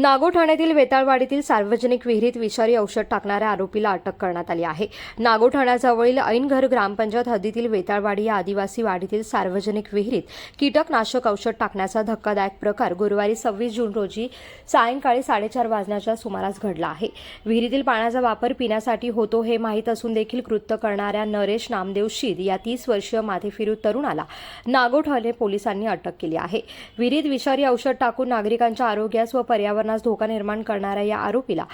नागो ठाण्यातील वेताळवाडीतील सार्वजनिक विहिरीत विषारी औषध टाकणाऱ्या आरोपीला अटक करण्यात आली आहे. नागो ठाण्याजवळील ऐनघर ग्रामपंचायत हद्दीतील वेताळवाडी या आदिवासी वाडीतील सार्वजनिक विहिरीत कीटकनाशक औषध टाकण्याचा धक्कादायक प्रकार गुरुवारी सव्वीस जून रोजी सायंकाळी साडेचार वाजण्याच्या सुमारास घडला आहे. विहिरीतील पाण्याचा वापर पिण्यासाठी होतो हे माहीत असून देखील कृत्य करणाऱ्या नरेश नामदेव शीद या तीस वर्षीय माथेफिरू तरुणाला नागो ठाणे पोलिसांनी अटक केली आहे. विहिरीत विषारी औषध टाकून नागरिकांच्या आरोग्यास व पर्यावरण पर्यावरणास धोका निर्माण करणाऱ्या या आरोपीला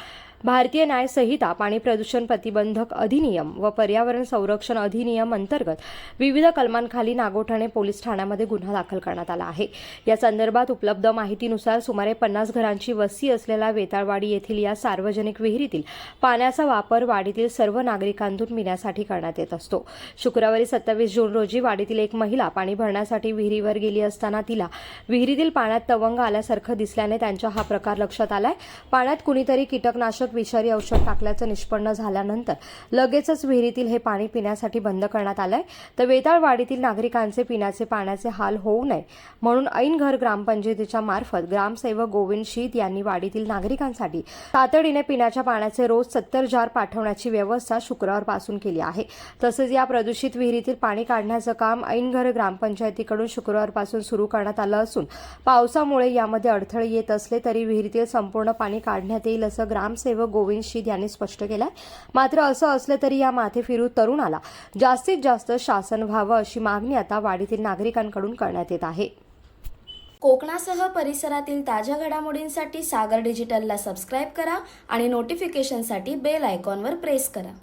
भारतीय न्याय संहिता पाणी प्रदूषण प्रतिबंधक अधिनियम व पर्यावरण संरक्षण अधिनियम अंतर्गत विविध कलमांखाली नागोठाणे पोलीस ठाण्यामध्ये गुन्हा दाखल करण्यात आला आहे. या संदर्भात उपलब्ध माहितीनुसार सुमारे पन्नास घरांची वस्ती असलेल्या वेताळवाडी येथील या सार्वजनिक विहिरीतील पाण्याचा वापर वाडीतील सर्व नागरिकांतून पिण्यासाठी करण्यात येत असतो. शुक्रवारी सत्तावीस जून रोजी वाडीतील एक महिला पाणी भरण्यासाठी विहिरीवर गेली असताना तिला विहिरीतील पाण्यात तवंग आल्यासारखं दिसल्याने त्यांच्या हा प्रकार लक्षात आलाय. पाण्यात कुणीतरी कीटकनाशक विषारी औषध टाकल्याचं निष्पन्न झाल्यानंतर लगेचच विहिरीतील हे पाणी पिण्यासाठी बंद करण्यात आलंय. तर वेताळवाडीतील नागरिकांचे पिण्याचे पाण्याचे हाल होऊ नये म्हणून ऐनघर ग्रामपंचायतीच्या मार्फत ग्रामसेवक गोविंद शीत यांनी वाडीतील नागरिकांसाठी तातडीने पिण्याच्या पाण्याचे रोज सत्तर जार पाठवण्याची व्यवस्था शुक्रवारपासून केली आहे. तसेच या प्रदूषित विहिरीतील पाणी काढण्याचं काम ऐनघर ग्रामपंचायतीकडून शुक्रवारपासून सुरू करण्यात आलं असून पावसामुळे यामध्ये अडथळे येत असले तरी विहिरीतील संपूर्ण पाणी काढण्यात येईल असं ग्रामसेवक गोविंद शीद यांनी स्पष्ट केलंय. मात्र असं असलं तरी या माथेफिरू तरुणाला जास्तीत जास्त शासन व्हावं अशी मागणी आता वाडीतील नागरिकांकडून करण्यात येत आहे. कोकणासह परिसरातील ताज्या घडामोडींसाठी सागर डिजिटलला सबस्क्राईब करा आणि नोटिफिकेशनसाठी बेल आयकॉनवर प्रेस करा.